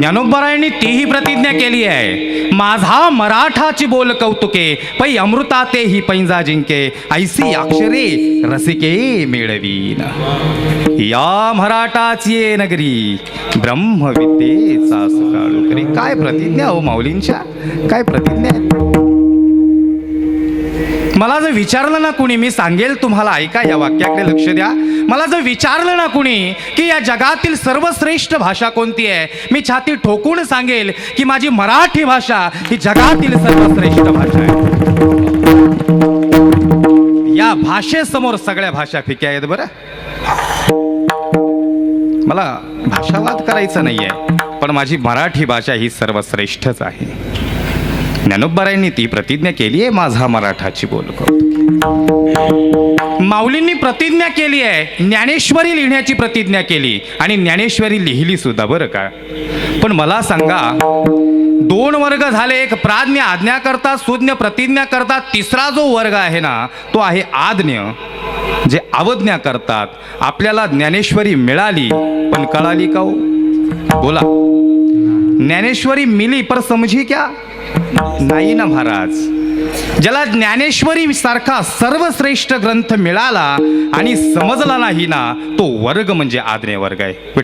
ज्ञानोबरायांनी तीही प्रतिज्ञा केली आहे. माझा मराठाची बोल कौतुके पै अमृता ते ही पैंजा जिंके. ऐसी अक्षरे रसिके मिळवीन. या मराठाची ये नगरी ब्रह्मविद्येचा सुकाळू काय प्रतिज्ञा हो माऊलींच्या? काय प्रतिज्ञा मला जर विचारलं ना कुणी मी सांगेल तुम्हाला ऐका या वाक्याकडे लक्ष द्या. मला जर विचारलं ना कुणी की या जगातील सर्वश्रेष्ठ भाषा कोणती आहे मी छाती ठोकून सांगेल की माझी मराठी भाषा ही जगातील सर्वश्रेष्ठ भाषा आहे. या भाषेसमोर सगळ्या भाषा फिक्या आहेत बरं. मला भाषावाद करायचा नाहीये पण माझी मराठी भाषा ही सर्वश्रेष्ठच आहे. ज्ञानोबरायांनी ती प्रतिज्ञा केली आहे माझा मराठाची बोल माऊलींनी प्रतिज्ञा केली आहे ज्ञानेश्वरी लिहिण्याची प्रतिज्ञा केली आणि ज्ञानेश्वरी लिहिली सुद्धा बरं का? पण मला सांगा दोन वर्ग झाले एक प्राज्ञ आज्ञा करता सुज्ञ प्रतिज्ञा करता तिसरा जो वर्ग आहे ना तो आहे आज्ञ. जे अवज्ञा करतात आपल्याला ज्ञानेश्वरी मिळाली पण कळाली का हो बोला. ज्ञानेश्वरी मिली पर समजी क्या? नाही ना महाराज. ज्याला ज्ञानेश्वरी सारखा सर्वश्रेष्ठ ग्रंथ मिळाला आणि समजला नाही ना तो वर्ग म्हणजे आज्ञे वर्ग आहे.